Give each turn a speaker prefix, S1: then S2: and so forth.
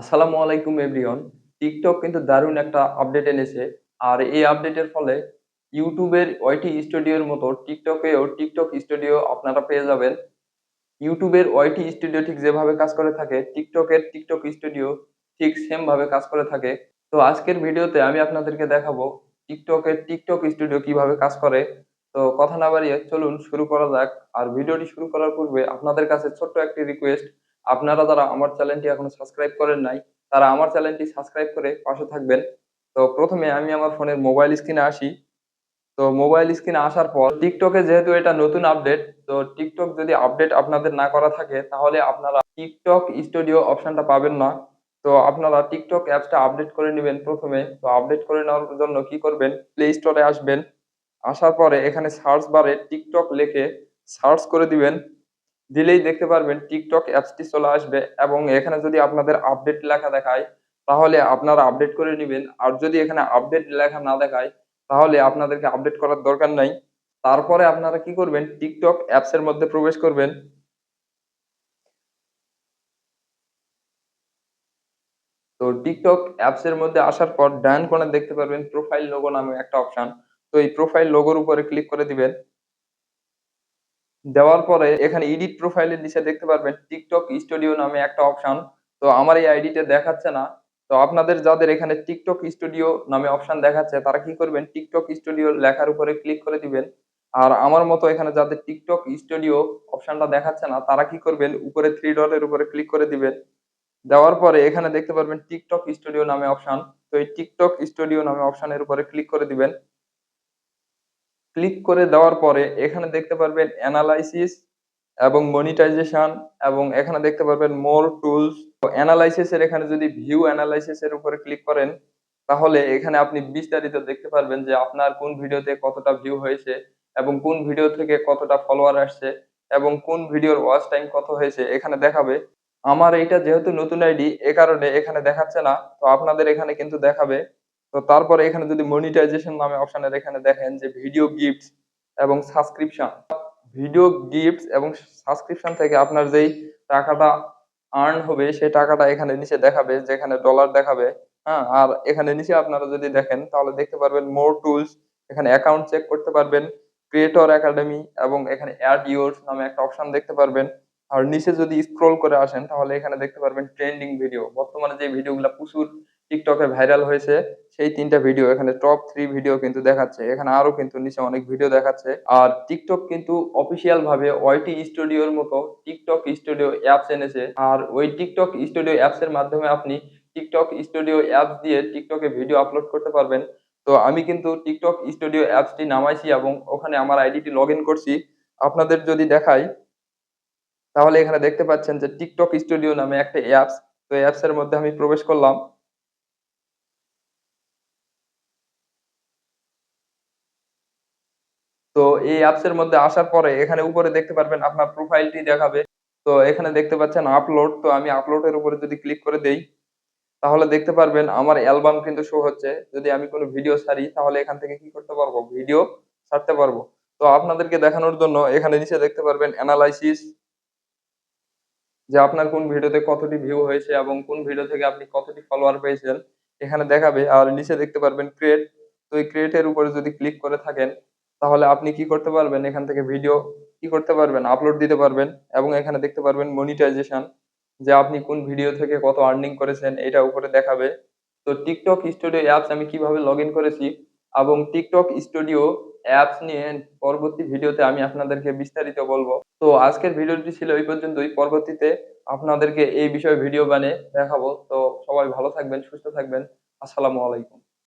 S1: আসসালামু আলাইকুম everyone. TikTok কিন্তু দারুণ একটা আপডেট এনেছে। আর এই আপডেটের ফলে ইউটিউবের ওয়াইটি স্টুডিওর মতো টিকটকেও টিকটক স্টুডিও আপনারা পেয়ে যাবেন। ইউটিউবের ওয়াইটি স্টুডিও ঠিক যেভাবে কাজ করে থাকে টিকটকের টিকটক স্টুডিও ঠিক সেমভাবে কাজ করে থাকে। তো আজকের ভিডিওতে আমি আপনাদেরকে দেখাবো টিকটকের টিকটক স্টুডিও কীভাবে কাজ করে। তো কথা না বাড়িয়ে চলুন শুরু করা যাক। আর ভিডিওটি শুরু করার পূর্বে আপনাদের কাছে ছোট্ট একটি রিকোয়েস্ট আপনারা যারা আমার চ্যানেলটি এখনও সাবস্ক্রাইব করেন নাই, তারা আমার চ্যানেলটি সাবস্ক্রাইব করে পাশে থাকবেন। তো প্রথমে আমি আমার ফোনের মোবাইল স্ক্রিনে আসি। তো মোবাইল স্ক্রিনে আসার পর টিকটকে যেহেতু এটা নতুন আপডেট তো টিকটক যদি আপডেট আপনাদের না করা থাকে, তাহলে আপনারা টিকটক স্টুডিও অপশনটা পাবেন না। তো আপনারা টিকটক অ্যাপসটা আপডেট করে নেবেন প্রথমে। তো আপডেট করে নেওয়ার জন্য কি করবেন? প্লে স্টোরে আসবেন। আসার পরে এখানে সার্চ বারে টিকটক লিখে সার্চ করে দিবেন। দিলেই দেখতে পারবেন টিকটক অ্যাপসটি চলে আসবে এবং এখানে যদি আপনাদের আপডেট লেখা দেখায়, তাহলে আপনারা আপডেট করে নেবেন। আর যদি এখানে আপডেট লেখা না দেখায়, তাহলে আপনাদেরকে আপডেট করার দরকার নাই। তারপরে আপনারা কি করবেন? টিকটক অ্যাপস এর মধ্যে প্রবেশ করবেন। তো টিকটক অ্যাপস এর মধ্যে আসার পর ডান কোণে দেখতে পারবেন প্রোফাইল লোগো নামে একটা অপশন। তো এই প্রোফাইল লোগোর উপরে ক্লিক করে দিবেন। দেওয়ার পরে এখানে এডিট প্রোফাইলের নিচে দেখতে পারবেন টিকটক স্টুডিও নামে একটা অপশন তো আমার এই আইডিতে দেখাচ্ছে না। তো আপনাদের যাদের এখানে টিকটক স্টুডিও নামে অপশন দেখাচ্ছে, তারা কি করবেন? টিকটক স্টুডিও লেখার উপরে ক্লিক করে দিবেন। আর আমার মতো এখানে যাদের টিকটক স্টুডিও অপশনটা দেখাচ্ছে না, তারা কি করবেন? উপরে থ্রি ডটের উপরে ক্লিক করে দিবেন। দেওয়ার পরে এখানে দেখতে পারবেন টিকটক স্টুডিও নামে অপশন তো এই টিকটক স্টুডিও নামে অপশনের উপরে ক্লিক করে দিবেন। ক্লিক করে দেওয়ার পরে এখানে দেখতে পারবেন অ্যানালাইসিস এবং মনিটাইজেশন এবং এখানে দেখতে পারবেন মোর টুলস অ্যানালাইসিস এর এখানে যদি ভিউ অ্যানালাইসিস এর উপরে ক্লিক করেন, তাহলে এখানে আপনি বিস্তারিত দেখতে পারবেন যে আপনার কোন ভিডিওতে কতটা ভিউ হয়েছে এবং কোন ভিডিও থেকে কতটা ফলোয়ার আসছে এবং কোন ভিডিওর ওয়াচ টাইম কত হয়েছে এখানে দেখাবে। আমার এটা যেহেতু নতুন আইডি, এ কারণে এখানে দেখাচ্ছে না। তো আপনাদের এখানে কিন্তু দেখাবে তো তারপরে এখানে যদি মনিটাইজেশন নামে অপশনের এখানে দেখেন যে ভিডিও গিফট এবং সাবস্ক্রিপশন ভিডিও গিফট এবং সাবস্ক্রিপশন থেকে আপনার যেই টাকাটা আর্ন হবে, সেই টাকাটা এখানে নিচে দেখাবে, যেখানে ডলার দেখাবে হ্যাঁ? আর এখানে নিচে আপনারা যদি দেখেন, তাহলে দেখতে পারবেন মোর টুলস এখানে অ্যাকাউন্ট চেক করতে পারবেন ক্রিয়েটর একাডেমি এবং এখানে অ্যাড ইউর্স নামে একটা অপশন দেখতে পারবেন। আর নিচে যদি স্ক্রল করে আসেন, তাহলে এখানে দেখতে পারবেন ট্রেন্ডিং ভিডিও বর্তমানে যে ভিডিওগুলো প্রচুর টিকটকে ভাইরাল হয়েছে, সেই তিনটা ভিডিও এখানে টপ থ্রি ভিডিও কিন্তু দেখাচ্ছে। এখানে আরও কিন্তু নিচে অনেক ভিডিও দেখাচ্ছে। আর টিকটক কিন্তু অফিসিয়াল ভাবে ওয়াইটি স্টুডিওর মতো টিকটক স্টুডিও অ্যাপস এনেছে। আর ওই টিকটক স্টুডিও অ্যাপস এর মাধ্যমে আপনি টিকটক স্টুডিও অ্যাপস দিয়ে টিকটকে ভিডিও আপলোড করতে পারবেন। তো আমি কিন্তু টিকটক স্টুডিও অ্যাপসটি নামাইছি এবং ওখানে আমার আইডিটি লগ করছি। আপনাদের যদি দেখাই, তাহলে এখানে দেখতে পাচ্ছেন যে টিকটক স্টুডিও নামে একটা অ্যাপস তো অ্যাপস এর মধ্যে আমি প্রবেশ করলাম। তো এই অ্যাপস এর মধ্যে আসার পরে এখানে উপরে দেখতে পারবেন আপনার প্রোফাইলটি দেখাবে। তো এখানে দেখতে পাচ্ছেন আপলোড তো আমি আপলোডের উপরে যদি ক্লিক করে দেই, তাহলে দেখতে পারবেন আমার অ্যালবাম কিন্তু শো হচ্ছে। যদি আমি কোনো ভিডিও ছাড়ি তাহলে এখান থেকে কি করতে পারব? ভিডিও ছাড়তে পারব। তো আপনাদেরকে দেখানোর জন্য এখানে নিচে দেখতে পারবেন অ্যানালাইসিস যে আপনার কোন ভিডিওতে কতটি ভিউ হয়েছে এবং কোন ভিডিও থেকে আপনি কতটি ফলোয়ার পেয়েছেন, এখানে দেখাবে। আর নিচে দেখতে পারবেন ক্রিয়েট তো এই ক্রিয়েটের উপরে যদি ক্লিক করে থাকেন তাহলে আপনি কি করতে পারবেন? এখান থেকে ভিডিও কি করতে পারবেন? আপলোড দিতে পারবেন এবং এখানে দেখতে পারবেন মনিটাইজেশন যে আপনি কোন ভিডিও থেকে কত আর্নিং করেছেন, এটা উপরে দেখাবে। তো টিকটক স্টুডিও অ্যাপস আমি কীভাবে লগ করেছি এবং টিকটক স্টুডিও অ্যাপস নিয়ে পরবর্তী ভিডিওতে আমি আপনাদেরকে বিস্তারিত বলব। তো আজকের ভিডিওটি ছিল এই পর্যন্তই। পরবর্তীতে আপনাদেরকে এই বিষয়ে ভিডিও বানিয়ে দেখাবো। তো সবাই ভালো থাকবেন, সুস্থ থাকবেন। আসসালামু আলাইকুম।